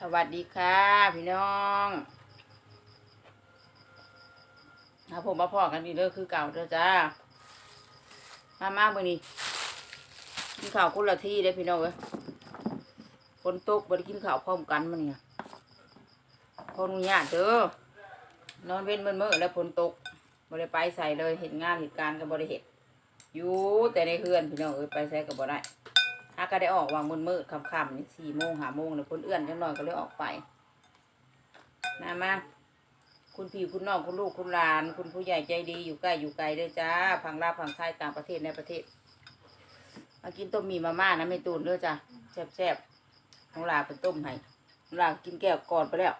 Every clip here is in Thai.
สวัสดีค่ะ พี่น้องนะผมมาพอกันดีเด้อคือเก่าเด้อจ้า มามาเมื่อนี้กินข้าวคนละที่ได้พี่น้องเอ้ยคนตกบ่ได้กินข้าวพร้อมกันมาเนี่ยขอนุญาตเด้อนอนเว้นเมื่อเมื่อแล้วฝนตกบ่ได้ไปใส่เลยเห็นงานเหตุการณ์ก็บ่ได้เห็นอยู่แต่ในเฮือนพี่น้องเอ้ยไปใส่ก็บ่ได้ ถ้าก็ได้ออกวางมืดมืดๆค่ำๆนี่สี่โมงหาโมงเนี่ยคนเอื้อนจังหน่อยก็เลยออกไปนะมาคุณพี่คุณน้องคุณลูกคุณหลาน คุณผู้ใหญ่ใจดีอยู่ใกล้อยู่ไกลเด้อจ้าพังลาพังไทยต่างประเทศในประเทศมากินต้มหมีมาม่านะไม่ตูนด้อจ้าแซ่บๆน้องลาเป็นต้มให้ลากินแก้วก่อนไปแล้ว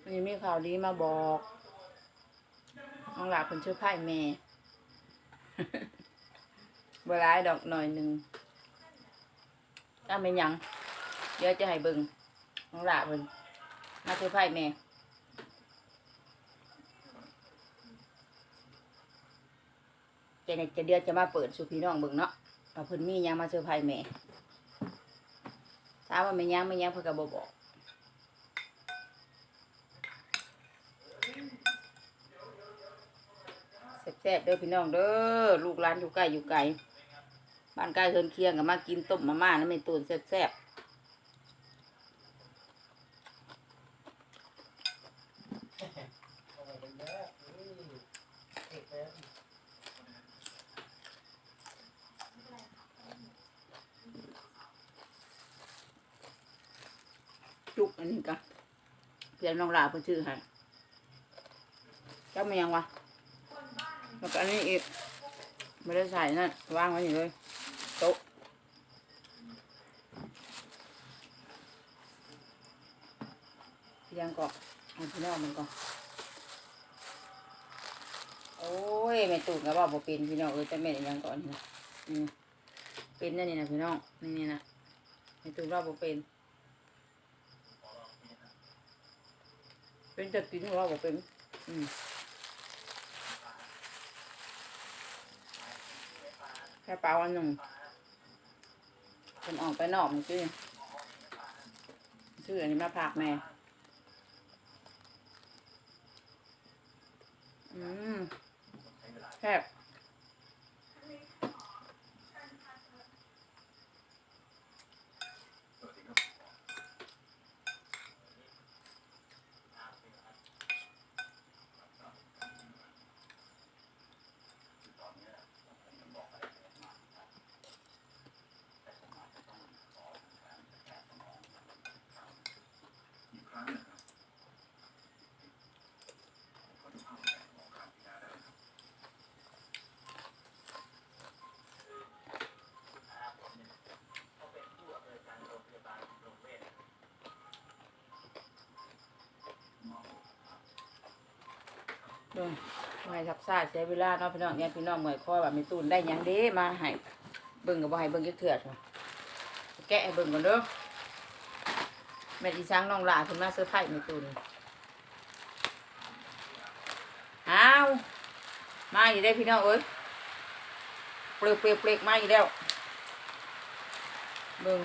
วันนี้มีข่าวดีมาบอก น้องหลาเป็นชื่อไพ่แม่เวลายดอกหน่อยหนึ่งถ้าไม่ยัง เดี๋ยวจะให้บิ่งน้องหลาเบิ่งมาชื่อไพ่แม่เจเน็ตจะเดือนจะมาเปิดสู่พี่น้องเบิ่งเนาะว่าเพิ่นมีหยังมาเซอร์ไพรส์แม่ถามว่าไม่ยังไม่ยังเพิ่นก็บ่บอก ซ่บเด้อพี่น้องเด้อลูกหลานอยู่ใกล้อยู่ไกลบ้านใกล้เคินเคียงกับมากินต้มมาม่านะไม่ตูนแซ่บๆจุกอันนี้ก็เพียงน้องลาเพิ่นชื่อให้เจ้าเมียงวะ แล้วก็อันนี้อีกไม่ได้ใส่นั่นวางไว้อยู่เลยโต๊ะเพียงก่อนเอาพี่น้องมันก่อนโอ้ยแม่ตูนก็บอกบ่เป็นพี่น้องเออแต่แม่ยังก่อนนะนี่นะเป็นนั่นนี่นะพี่น้องนี่นี่นะแม่ตูนว่าบ่เป็นเป็นจะกินว่าบ่เป็นอืม แค่เปล่าอันหนึ่งเป็นออกไปนอกมันชื่อชื่ออันนี้มาผักแม่ อืมแซ่บ เบิ่งไม่ทับซ่าใช้เวลาเนาะพี่น้องเนี่ยพี่น้องเหมือนข้อแบบมีตูนได้หยังเด้มาให้เบิ่งกับบ่ให้เบิ่งจักเถื่อดว่ะแกะให้เบิ่งก่อนเด้อแม่ดีช้างน้องหลาขึ้นมาเสื้อร์ไผ่มีตูนอ้าวมาอีกได้พี่น้องเอ้ยเปลือกเปลือกเปลือกมาอีกแล้วเบิ่ง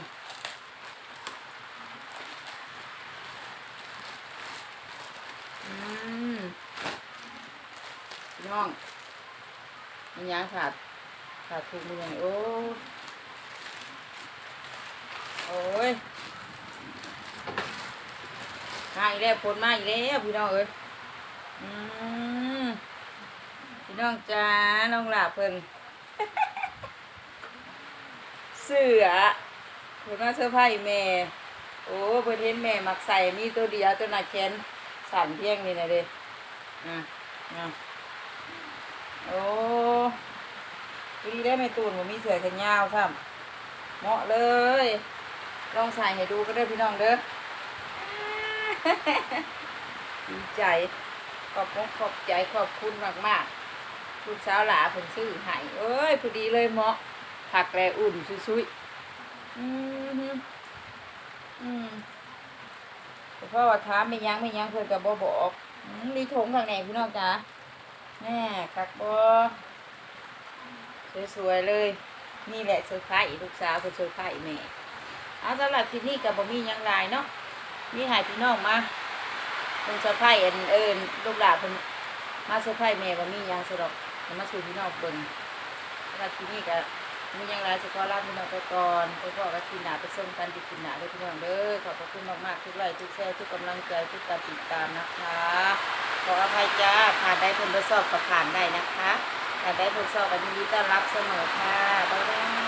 อืมพี่ น้องมันยางขาดขาดทุกมือโอ้โอ้ยมาอีกแล้วผลมาอีกแล้วพี่น้องเอ้ยอืมพี่น้องจ้าน้องหลาเพิ่นเสือเพิ่นมาเสื้อผ้าแม่โอ้เพิ่นเห็นแม่มักใส่มีตัวเดียวตัวหนักแขนสั่นเพียงนี่นะเด้อะอะ โอ้ดีได้ไหมตูนผมมีเสือแขนยาวซ้ำเหมาะเลย ลองใส่ให้ดูก็ได้พี่น้องเด้อดีใจขอบคุณขอบใจขอบคุณมากมากคุณสาวหลาผนซื้อให้เอ้ยพอดีเลยเหมาะผักแลอุ่นชุยๆอืมอืมเพราะว่าถาไม่ยั้งไม่ยั้งเพื่อนกับบ่บอกอืมมีถุงข้างในพี่น้องจ๋า แน่กักบ่สวยๆเลย นี่แหละเซอร์ไพรส์ลูกสาวเพิ่นเซอร์ไพรส์แม่เอาสำหรับคลิปนี้ก็บ่มีหยังหลายเนาะมีให้พี่น้องมาเพิ่นเซอร์ไพรส์อันเอิ้นลูกหลานเพิ่นมาเซอร์ไพรส์แม่บ่มีหยังซะดอกเพิ่นมาสู่พี่น้องเบิ่งสำหรับคลิปนี้ก็มียังหลายสิขอลาพี่น้องไปก่อนไปพอกันทีหนาไปส่งกันที่กินหนาเด้อพี่น้องเด้อขอบพระคุณมากๆทุกไลค์ทุกแชร์ทุกกำลังใจทุกการติดตามนะคะ ขออภัยจ้าผ่านได้ผลทดสอบก็ผ่านได้นะคะผ่านได้ผลสอบกันยินดีต้อนรับเสมอค่ะบ๊ายบาย